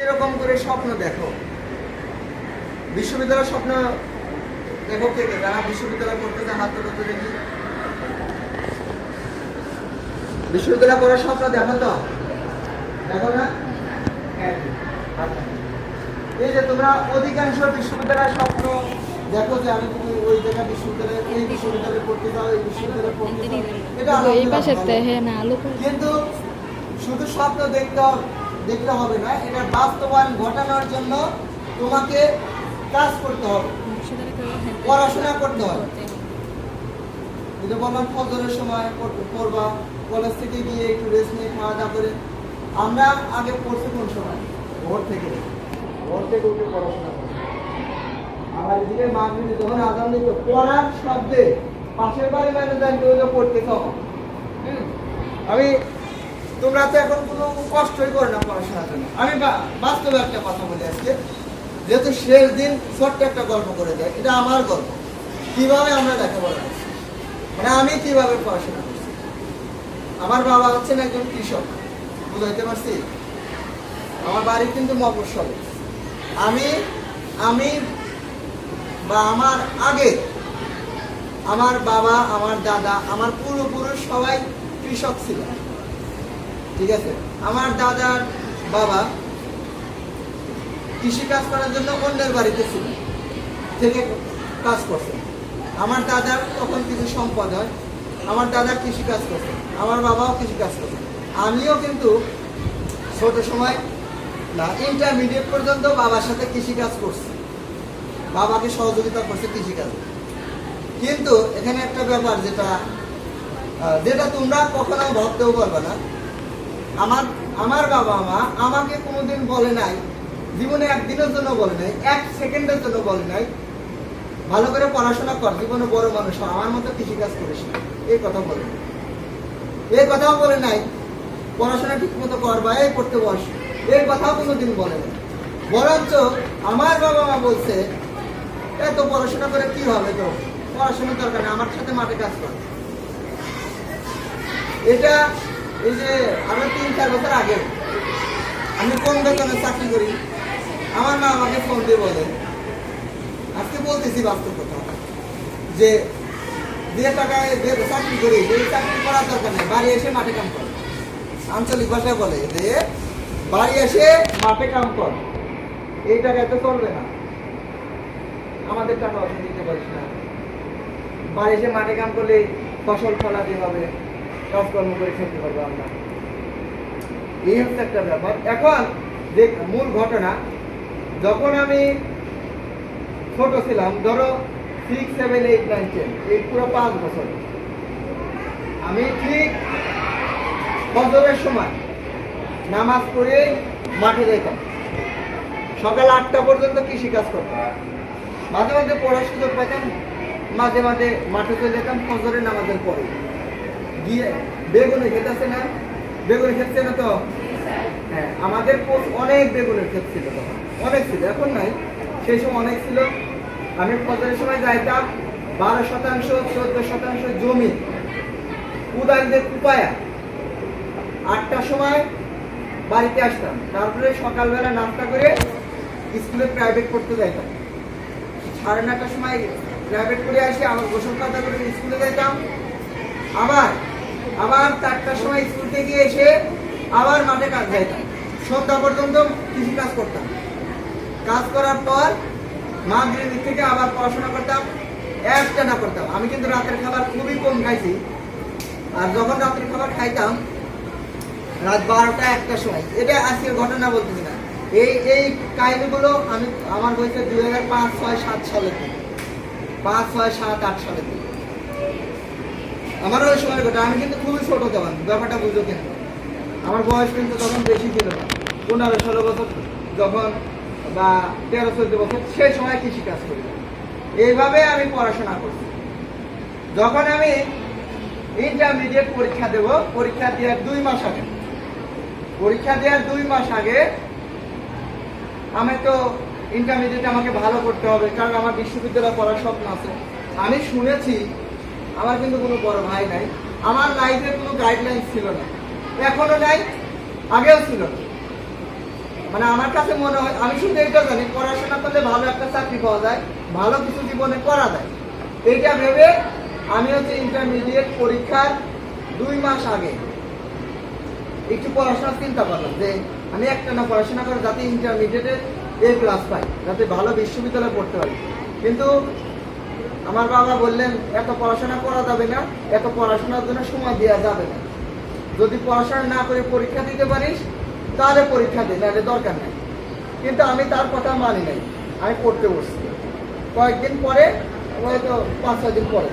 এরকম করে স্বপ্ন দেখো। বিশ্ববিদ্যালয়ের স্বপ্ন দেখো কে কে? যারা বিশ্ববিদ্যালয় পড়তে যায় হাত তোলো তো দেখি। বিশ্ববিদ্যালয় পড়ার স্বপ্ন দেখো তো? দেখো না। এই যে তোমরা অধিকাংশ বিশ্ববিদ্যালয়ের স্বপ্ন দেখো যে আমি তুমি ওই জায়গা বিশ্ববিদ্যালয়ে এই বিশ্ববিদ্যালয়ে পড়তে যাও এই বিশ্ববিদ্যালয়ে পড়তে যাও। এটা। হ্যাঁ কিন্তু শুধু স্বপ্ন দেখতে হবে- দেখতে হবে না এটা বাস্তবায়ন ঘটানোর জন্য তোমাকে কাজ করতে হবে। পড়াশোনা করতে হবে। যেটা বললাম ফজরের সময় পড়বা কলেজ থেকে গিয়ে একটু রেস্ট নিয়ে খাওয়া দাওয়া করে। আমরা আগে পড়ছি কোন সময়? ভোর থেকে। ভোর থেকে উঠে পড়াশোনা করি আমার এদিকে মাগরিবে যখন আজান দিত পড়ার শব্দে পাশের বাড়ি ম্যানেজার কেউ পড়তে তখন হুম। আমি তোমরা তো এখন কোনো কষ্টই করো না পড়াশোনার জন্য। আমি বাস্তবে একটা কথা বলি আজকে। যেহেতু শেষ দিন ছোট্ট একটা গল্প করে দেয়, এটা আমার গল্প। কীভাবে আমরা লেখাপড়া করছি? মানে আমি কীভাবে পড়াশোনা করছি? আমার বাবা হচ্ছেন একজন কৃষক, বুঝাইতে পারছি? আমার বাড়ি কিন্তু মফস্বলে। আমি আমি বা আমার আগে আমার বাবা, আমার দাদা, আমার পূর্বপুরুষ সবাই কৃষক ছিল ঠিক আছে? আমার দাদার বাবা কৃষি কাজ করার জন্য অন্যের বাড়িতে ছিল, থেকে কাজ করছে। আমার দাদার তখন কিছু সম্পদ হয়, আমার দাদা কৃষি কাজ করছে, আমার বাবাও কৃষি কাজ করছে। আমিও কিন্তু ছোট সময় না ইন্টারমিডিয়েট পর্যন্ত বাবার সাথে কৃষি কাজ করছি। বাবাকে সহযোগিতা করছে কৃষি কাজে কিন্তু এখানে একটা ব্যাপার যেটা যেটা তোমরা কখনো ভাবতেও পারবে না আমার আমার বাবা মা আমাকে কোনোদিন বলে নাই, জীবনে একদিনের জন্য বলে নাই, এক সেকেন্ডের জন্য বলে নাই, ভালো করে পড়াশোনা কর, জীবনে বড় মানুষ আমার মতো কৃষি কাজ করিস এই কথা বলে এই কথাও বলে নাই, পড়াশোনা ঠিক মতো কর বা এই করতে বস, এই কথাও কোনোদিন বলে নাই। বরঞ্চ আমার বাবা মা বলছে, এত পড়াশোনা করে কি হবে তো পড়াশোনার দরকার আমার সাথে মাঠে কাজ কর। এটা এই যে আমি তিন, চার বছর আগে আমি কোন বেতনে চাকরি করি, আমার মা আমাকে ফোন দিয়ে বলে, আজকে বলতেছি বাস্তব কথা, যে যে টাকায় যে চাকরি করি এই চাকরি করার দরকার নেই, বাড়ি এসে মাঠে কাম কর। আঞ্চলিক ভাষায় বলে যে, বাড়ি এসে মাঠে কাম কর, এই টাকায় তো চলবে না। আমাদের টাকা অত দিতে পারিস না। বাড়ি এসে মাঠে কাম করলে ফসল ফলাতে হবে। কাজকর্ম করে খেতে পারব আমরা। এই হচ্ছে একটা ব্যাপার। এখন যে মূল ঘটনা, যখন আমি ছোট ছিলাম, ধরো six seven eight nine ten এই পুরো পাঁচ বছর, আমি ঠিক ফজরের সময় নামাজ পড়ে মাঠে যেতাম সকাল আটটা পর্যন্ত কৃষি কাজ করতাম। মাঝে মাঝে পড়ার সুযোগ পেতাম মাঝে মাঝে মাঠে চলে যেতাম ফজরের নামাজের পরে। বেগুনে খেতেছে না? বেগুনে খেতে না তো? হ্যাঁ আমাদের পোস্ট অনেক বেগুনের ক্ষেত ছিল তখন। অনেক ছিল, এখন নাই। সেই সময় অনেক ছিল। আমি ফজরের সময় যাইতাম, বারো শতাংশ, চোদ্দ শতাংশ জমি। উদারদের কুপায়া। আটটার সময় বাড়িতে আসতাম। তারপরে সকালবেলা নাস্তা করে স্কুলে প্রাইভেট পড়তে যাইতাম। সাড়ে নটার সময় প্রাইভেট করে আসি আমার গোসল খাতা করে স্কুলে যাইতাম। আবার আবার চারটার সময় স্কুল থেকে এসে আবার মাঠে কাজ যাইতাম সন্ধ্যা পর্যন্ত কৃষি কাজ করতাম। কাজ করার পর মাগরিব থেকে আবার পড়াশোনা করতাম, একটা না করতাম। আমি কিন্তু রাতের খাবার খুবই কম খাইছি। আর যখন রাতের খাবার খাইতাম, রাত বারোটা একটার সময়। এটা আজকের ঘটনা বলতেছি না। এই এই কাহিনীগুলো আমি, আমার বয়সে দুই হাজার পাঁচ, ছয়, সাত সালে পাঁচ, ছয়, সাত, আট সালে আমারও ওই সময় ঘটনা আমি কিন্তু খুবই ছোট তখন ব্যাপারটা বুঝো কেন। আমার বয়স কিন্তু তখন বেশি ছিল না। পনেরো, ষোলো বছর যখন বা তেরো, চোদ্দ বছর, সেই সময় কৃষি কাজ করি। এইভাবে আমি পড়াশোনা করছি। যখন আমি ইন্টারমিডিয়েট পরীক্ষা দেব, পরীক্ষা দেওয়ার দুই মাস আগে, পরীক্ষা দেওয়ার দুই মাস আগে আমি তো ইন্টারমিডিয়েট আমাকে ভালো করতে হবে, কারণ আমার বিশ্ববিদ্যালয়ে পড়ার স্বপ্ন আছে। আমি শুনেছি আমার কিন্তু কোনো বড় ভাই নাই। আমার লাইফে কোনো গাইডলাইন ছিল না। এখনও নাই, আগেও ছিল মানে আমার কাছে মনে হয়, আমি শুধু এইটা জানি, পড়াশোনা করলে ভালো একটা চাকরি পাওয়া যায়, ভালো কিছু জীবনে করা যায়। এইটা ভেবে আমি হচ্ছে ইন্টারমিডিয়েট পরীক্ষার দুই মাস আগে একটু পড়াশোনার চিন্তা করলাম যে আমি একটা না পড়াশোনা করে যাতে ইন্টারমিডিয়েটে এ ক্লাস পাই, যাতে ভালো বিশ্ববিদ্যালয়ে পড়তে পারি। কিন্তু আমার বাবা বললেন, এত পড়াশোনা করা যাবে না, এত পড়াশোনার জন্য সময় দেওয়া যাবে না। যদি পড়াশোনা না করে পরীক্ষা দিতে পারিস, তাহলে পরীক্ষা দে, নাহলে দরকার নেই। কিন্তু আমি তার কথা মানি নাই, আমি পড়তে বসছি। কয়েকদিন পরে, হয়তো পাঁচ, ছয় দিন পরে।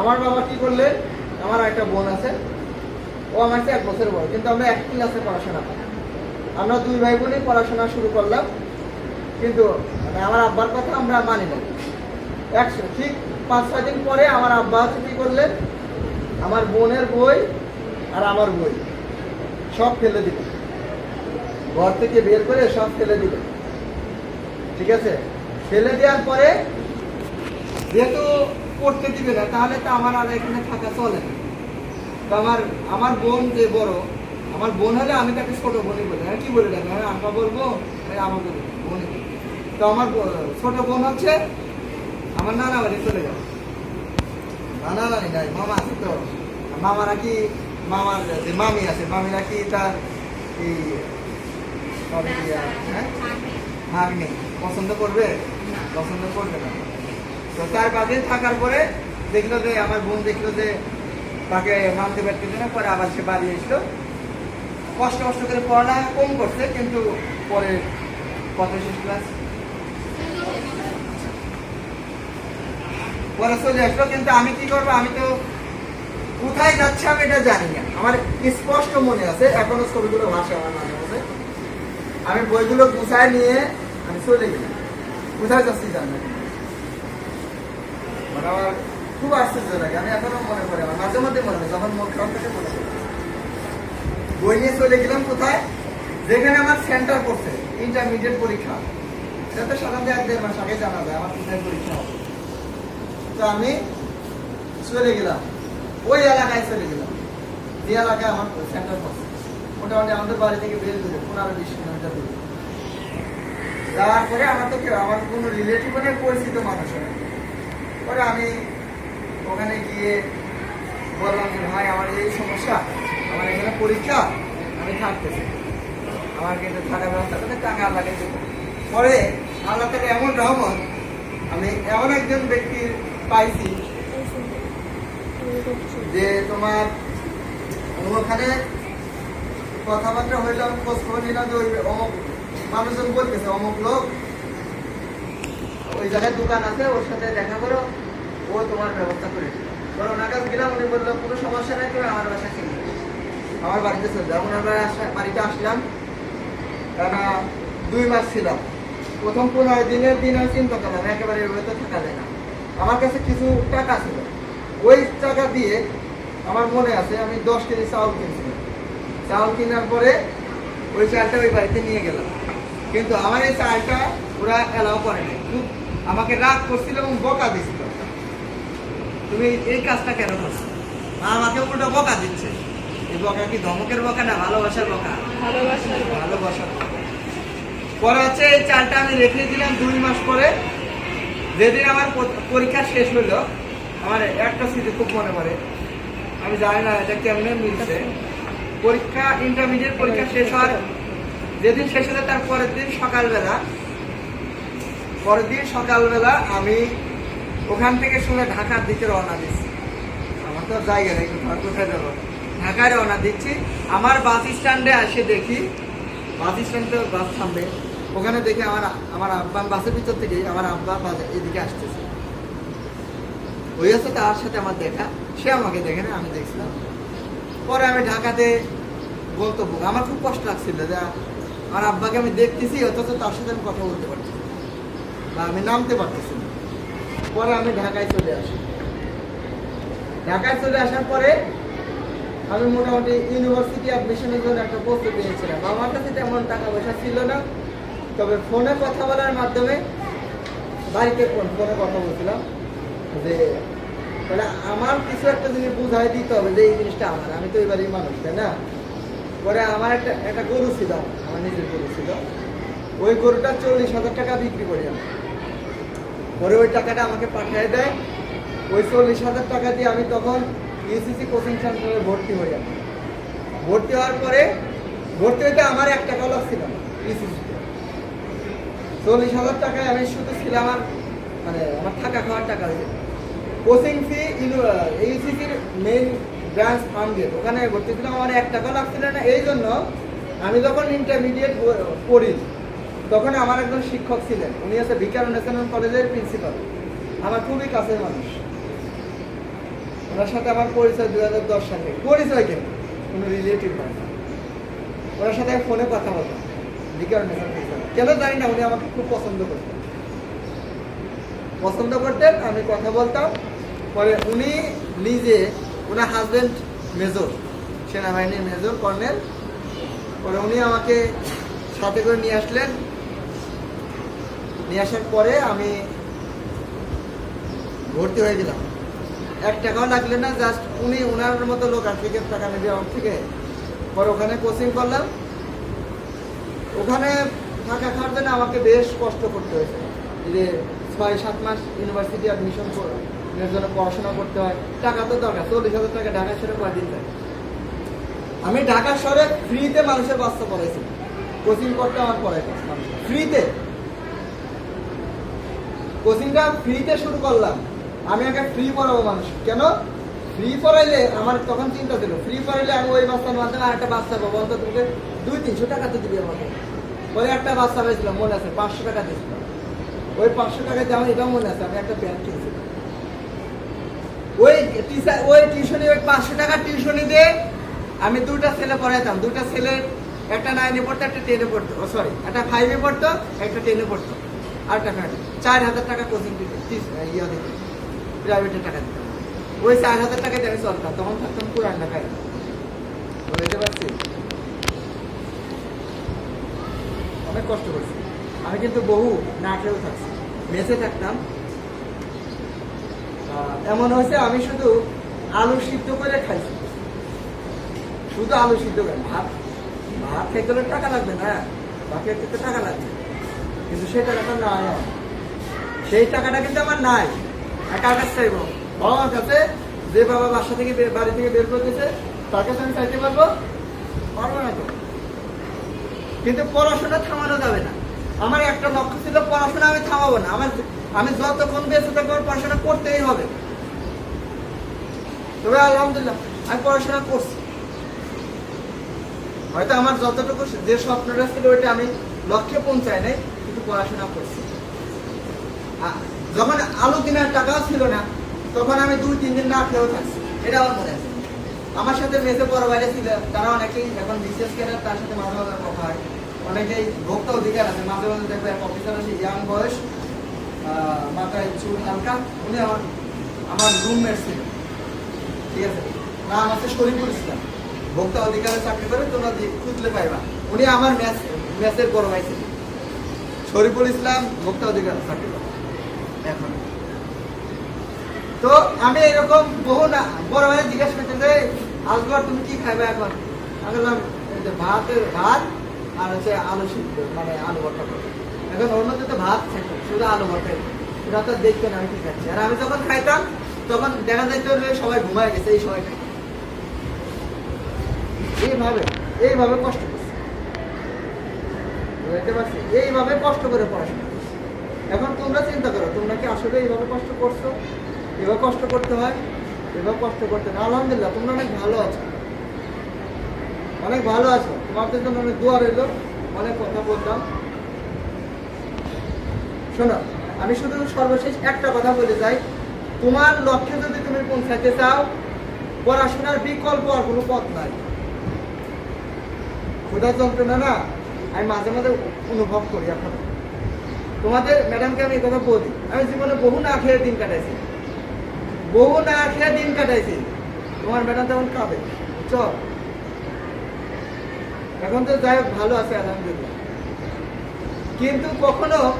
আমার বাবা কি করলেন আমার একটা বোন আছে, ও আমার এক বছর বড়, কিন্তু আমরা এক ক্লাসে পড়াশোনা করি। আমরা দুই ভাই বোনই পড়াশোনা শুরু করলাম, কিন্তু মানে আমার আব্বার কথা আমরা মানি না একশো, ঠিক পাঁচ, ছয় দিন পরে আমার আব্বা হচ্ছে কি করলেন? আমার বোনের বই আর আমার বই, সব ফেলে দিলেন। ঘর থেকে বের করে সব ফেলে দিলেন। ঠিক আছে? ফেলে দেওয়ার পরে যেহেতু পড়তে দিবে না, তাহলে তো আমার আর এখানে থাকা চলে না। তো আমার আমার বোন যে বড়, আমার বোন হলে আমি তাকে ছোট বোনই বলি। হ্যাঁ কি বলে দেখ হ্যাঁ আমরা বলব হ্যাঁ আমার বোনই তো আমার ছোট বোন হচ্ছে আমার নানা বাড়ি চলে যাবে নানা বাড়ি নাই মামা আছে তো। মামারা কি মামার যে মামি আছে মামিরা কি তার এই হ্যাঁ? পছন্দ করবে? পছন্দ করবে না। তো তার দিন থাকার পরে দেখল যে আমার বোন দেখল যে তাকে মানতে পারতেছে না পরে আবার সে বাড়ি এসলো। কষ্ট কষ্ট করে পড়াটা কম করছে কিন্তু পরে কত শেষ ক্লাস চলে আসলো, কিন্তু আমি কি করব? আমি তো কোথায় যাচ্ছে আমি এটা জানি না। আমার স্পষ্ট মনে আছে, এখনও ছবিগুলো ভাষা আমার আমি বইগুলো গুছায় নিয়ে আমি চলে গেলাম। কোথায় যাচ্ছি জানি। মানে আমার খুব আশ্চর্য লাগে, আমি এখনও মনে পড়ে আমার, মাঝে মধ্যে মনে যখন মন খারাপ মনে বই নিয়ে চলে গেলাম কোথায়? যেখানে আমার সেন্টার করছে ইন্টারমিডিয়েট পরীক্ষা। এটা তো সাধারণত এক দেড় মাস আগে জানা যায়, আমার পরীক্ষা হবে। তো আমি চলে গেলাম। ওই এলাকায় চলে গেলাম। যে এলাকায় আমার সেন্টার করছে মোটামুটি আমাদের বাড়ি থেকে বের দূরে পনেরো বিশ কিলোমিটার দূরে। যাওয়ার পরে আমার তো কেউ আমার কোনো রিলেটিভ নেই, পরিচিত মানুষ পরে আমি ওখানে গিয়ে বললাম যে, ভাই, আমার এই সমস্যা। আমার এখানে পরীক্ষা। আমি থাকতেছি। আমার কিন্তু থাকার ব্যবস্থা করতে টাকা লাগে। পরে আল্লাহ তাকে এমন রহমত, আমি এমন একজন ব্যক্তির পাইছি। যে তোমার ওখানে কথাবার্তা হইলাম খোঁজ খবর নিলাম যে ওই অমুক মানুষজন বলতেছে, অমুক লোক। ওই জায়গায় দোকান আছে, ওর সাথে দেখা করো, ও তোমার ব্যবস্থা। ওনার কাছে গেলাম, উনি বলল, কোনো সমস্যা নাই, তুমি আমার বাসায় কিনে আমার বাড়িতে চলে যাও। ওনার বাড়িতে আসলাম। টানা দুই মাস ছিলাম। প্রথম পনেরো দিনের দিন আমি চিন্তা করলাম একেবারে এভাবে থাকা যায় না। আমার কাছে কিছু টাকা ছিল। ওই টাকা দিয়ে আমার মনে আছে আমি দশ কেজি চাউল কিনছিলাম। চাউল কেনার পরে ওই চালটা ওই বাড়িতে নিয়ে গেলাম। কিন্তু আমার এই চালটা ওরা অ্যালাউ করে নাই। খুব আমাকে রাগ করছিল এবং বকা দিছিল। তুমি এই কাজটা কেন করছ? আর আমাকে উল্টো বকা দিচ্ছে। এই বকা কি ধমকের বকা না ভালোবাসার বকা? ভালোবাসার ভালোবাসা পরে হচ্ছে এই চালটা আমি রেখে দিলাম দুই মাস পরে। যেদিন আমার পরীক্ষা শেষ হলো আমার একটা স্মৃতি খুব মনে পড়ে। আমি জানি না এটা কেমনে মিলছে। পরীক্ষা ইন্টারমিডিয়েট পরীক্ষা শেষ হওয়ার যেদিন শেষ হলো তার পরের দিন সকালবেলা, পরের দিন সকালবেলা আমি ওখান থেকে শুনে ঢাকার দিকে রওনা দিচ্ছি। আমার তো জায়গা নেই কোথাও কোথায় যাব? ঢাকায় রওনা দিচ্ছি। আমার বাস স্ট্যান্ডে এসে দেখি। বাস স্ট্যান্ডে বাস থামবে। ওখানে দেখে আমার আমার আব্বা বাসের ভিতর থেকে আমার আব্বা এদিকে আসতেছে। ওই হচ্ছে তার সাথে আমার দেখা। সে আমাকে দেখে না, আমি দেখছিলাম। পরে আমি ঢাকাতে গন্তব্য আমার খুব কষ্ট লাগছিল যে আমার আব্বাকে আমি দেখতেছি, অথচ তার সাথে আমি কথা বলতে পারছি বা আমি নামতে পারতেছি না। পরে আমি ঢাকায় চলে আসি। ঢাকায় চলে আসার পরে আমি মোটামুটি ইউনিভার্সিটি অ্যাডমিশনের জন্য একটা প্রস্তুতি নিয়েছিলাম আমার কাছে তেমন টাকা পয়সা ছিল না। তবে ফোনে কথা বলার মাধ্যমে বাড়িতে ফোন, ফোনে কথা বলছিলাম যে মানে আমার কিছু একটা জিনিস বুঝাই দিতে হবে যে এই জিনিসটা আমার, আমি তো এবারই মানুষ, তাই না? পরে আমার একটা একটা গরু ছিল, আমার নিজের গরু ছিল। ওই গরুটা চল্লিশ হাজার টাকা বিক্রি করি আমি। পরে ওই টাকাটা আমাকে পাঠিয়ে দেয়। ওই চল্লিশ হাজার টাকা দিয়ে আমি তখন ইউসিসি কোচিং সেন্টারে ভর্তি হই আমি। ভর্তি হওয়ার পরে, ভর্তি হইতে আমার এক টাকাও লাগছিল না ইউসিসিতে চল্লিশ হাজার টাকায় আমি শুধু ছিল আমার মানে আমার থাকা খাওয়ার টাকা হয়েছে। কোচিং ফি ইউসিসির মেইন ব্রাঞ্চ ফার্ম গেট ওখানে ভর্তি ছিলাম, আমার এক টাকা লাগছিল না। এই জন্য আমি যখন ইন্টারমিডিয়েট পড়ি, তখন আমার একজন শিক্ষক ছিলেন, উনি হচ্ছে বিকার ন্যাশনাল কলেজের প্রিন্সিপাল আমার খুবই কাছের মানুষ। ওনার সাথে আমার পরিচয় দু হাজার দশ সালে। পরিচয় কেন কোনো রিলেটিভ না ওনার সাথে ফোনে কথা বলতাম বিকার ন্যাশনাল কেন জানি না, উনি আমাকে খুব পছন্দ করতেন। পছন্দ করতেন, আমি কথা বলতাম। পরে উনি নিজে, ওনার হাজবেন্ড মেজর সেনাবাহিনীর মেজর কর্নেল পরে উনি আমাকে সাথে করে নিয়ে আসলেন। নিয়ে আসার পরে আমি ভর্তি হয়ে গেলাম। এক টাকাও লাগলে না জাস্ট উনি ওনার মতো লোক থেকে টাকা নেবে আমার থেকে। পরে ওখানে কোচিং করলাম। ওখানে থাকা খাওয়ার জন্য আমাকে বেশ কষ্ট করতে হয়েছে। যে ছয়, সাত মাস ইউনিভার্সিটি অ্যাডমিশন এর জন্য পড়াশোনা করতে হয়। টাকা তো দরকার, চল্লিশ হাজার টাকা ঢাকা শহরে কয়দিন যায়? আমি ঢাকা শহরে ফ্রিতে মানুষের বাচ্চা পড়াইছি। কোচিং করতে আমার পড়াইতাম ফ্রিতে কোচিংটা ফ্রিতে শুরু করলাম। আমি আগে ফ্রি পড়াবো মানুষ। কেন? ফ্রি পড়াইলে আমার তখন চিন্তা ছিল। ফ্রি পড়াইলে আমি ওই বাচ্চার মাধ্যমে আরেকটা বাচ্চা পাবো। অন্তত দুই, তিনশো টাকা তো দিবি আমাকে। ওই একটা বাচ্চা পেয়েছিলাম মনে আছে, পাঁচশো টাকা দিয়েছিলাম ওই পাঁচশো টাকা দিয়ে আমার এটাও মনে আছে, আমি একটা প্যান্ট কিনছিলাম ওই টিচার ওই টিউশনি, ওই পাঁচশো টাকা টিউশনি দিয়ে আমি দুটা ছেলে পড়াইতাম। দুটা ছেলে, একটা নাইনে পড়তো, একটা টেনে পড়তো। ও সরি একটা ফাইভে পড়তো, একটা টেনে পড়তো। আর ফ্যান্ড চার হাজার টাকা কোচিং দিতে ইয়ে দিতে প্রাইভেটের টাকা দিতাম ওই চার হাজার টাকা দিয়ে আমি চলতাম, তখন থাকতাম পুরান ঢাকায়। বুঝতে পারছি? অনেক কষ্ট করছি। আমি কিন্তু বহু না খেয়েও থাকছি। মেসে থাকতাম। এমন হয়েছে, আমি শুধু আলু সিদ্ধ করে খাইছি। শুধু আলু সিদ্ধ করে, ভাত ভাত খাইতে হলে টাকা লাগবে না, ভাত খেতে তো টাকা লাগবে। কিন্তু সেই টাকাটা নাই। সেই টাকাটা কিন্তু আমার নাই। কার কাছে চাইব বাবার কাছে। যে বাবা বাসা থেকে বাড়ি থেকে বের করে করতেছে তার কাছে আমি চাইতে পারব? পারব না তো। কিন্তু পড়াশোনা থামানো যাবে না। আমার একটা লক্ষ্য ছিল, পড়াশোনা আমি থামাবো না। আমার আমি যতক্ষণ বেঁচে থাকব পড়াশোনা করতেই হবে। তবে আলহামদুলিল্লাহ, আমি পড়াশোনা করছি। হয়তো আমার যতটুকু যে স্বপ্নটা ছিল, ওইটা আমি লক্ষ্যে পৌঁছাই নাই, কিন্তু পড়াশোনা করছি। যখন আলু কেনার টাকাও ছিল না, তখন আমি দুই, তিন দিন না খেয়েও থাকছি। এটা আমার মনে আছে। আমার সাথে মেসে পড়া বাইরে ছিল, তারা অনেকেই এখন বিশেষ করে তার সাথে মাঝে মাঝে কথা হয়। অনেকেই ভোক্তা অধিকার আছে, মাঝে মাঝে দেখবে এক অফিসার আছে ইয়াং বয়স মাথায় চুল হালকা, উনি আমার আমার রুমমেট ছিল। ঠিক আছে? নাম আছে শরীফুল ইসলাম। ভোক্তা অধিকারে চাকরি করে, তোমরা খুঁজলে পাইবা। উনি আমার ম্যাচ ম্যাচের বড় ভাই শরীফুল ইসলাম ভোক্তা অধিকার চাকরি করে। এখন। তো আমি এরকম বহু না বড় ভাই জিজ্ঞাসা করতে যে আজগর তুমি কি খাইবে এখন? আমি বললাম ভাতের ভাত আর হচ্ছে আলু সিদ্ধ মানে আলু ভর্তা এখন অন্যদের তো ভাত খাইতো শুধু আলু ভর্তা। ওরা তো দেখতো না, আমি কি খাচ্ছি? আর আমি যখন খাইতাম, তখন দেখা যাইতো সবাই ঘুমায় গেছে, এই সময়টা এইভাবে এইভাবে কষ্ট করছি। এইভাবে কষ্ট করে পড়াশোনা করছি। এখন তোমরা চিন্তা করো, তোমরা কি আসলে এইভাবে কষ্ট করছ? এভাবে কষ্ট করতে হয়, এভাবে কষ্ট করতে হয়। আলহামদুলিল্লাহ, তোমরা অনেক ভালো আছো। অনেক ভালো আছো। তোমাদের জন্য অনেক দোয়া রইল। অনেক কথা বললাম। শোনো, আমি শুধু সর্বশেষ একটা কথা বলে যাই। তোমার লক্ষ্যে যদি তুমি পৌঁছাতে চাও, পড়াশোনার বিকল্প আর কোনো পথ নাই। ক্ষুধার যন্ত্রণা না? আমি মাঝে মাঝে অনুভব করি এখন তোমাদের ম্যাডামকে আমি এই কথা বলি। আমি জীবনে বহু না খেয়ে দিন কাটাইছি। বহু না খেয়ে দিন কাটাইছি। তোমার ম্যাডাম তেমন খাবে। চ এখন তো যাই ভালো আছে, আলহামদুলিল্লাহ। কিন্তু কখনো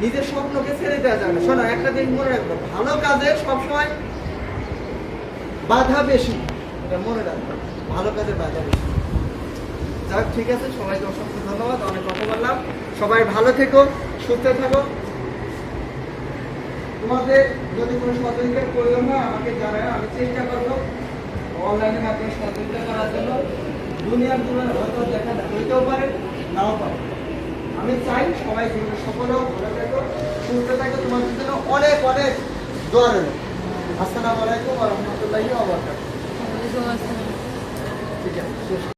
নিজের স্বপ্নকে ছেড়ে দেওয়া যাবে শোনো, একটা দিন মনে রাখব। ভালো কাজে সবসময় বাধা বেশি। এটা মনে রাখব। ভালো কাজে বাধা বেশি। যাক, ঠিক আছে, সবাইকে অসংখ্য ধন্যবাদ। অনেক কথা বললাম। সবাই ভালো থেকো, সুস্থ থাকো। তোমাদের যদি কোনো সহযোগিতার প্রয়োজন হয় আমাকে জানাও আমি চেষ্টা করব অনলাইনের মাধ্যমে সহযোগিতা করার জন্য। দুনিয়ার জীবনে হয়তো দেখা হইতেও পারে নাও পারে আমি চাই সবাই জীবনে সফল হোক ভালো থাকো সুস্থ থাকো। তোমাদের জন্য অনেক অনেক দোয়া রইল। আসসালামু আলাইকুম রহমতুল্লাহি ঠিক আছে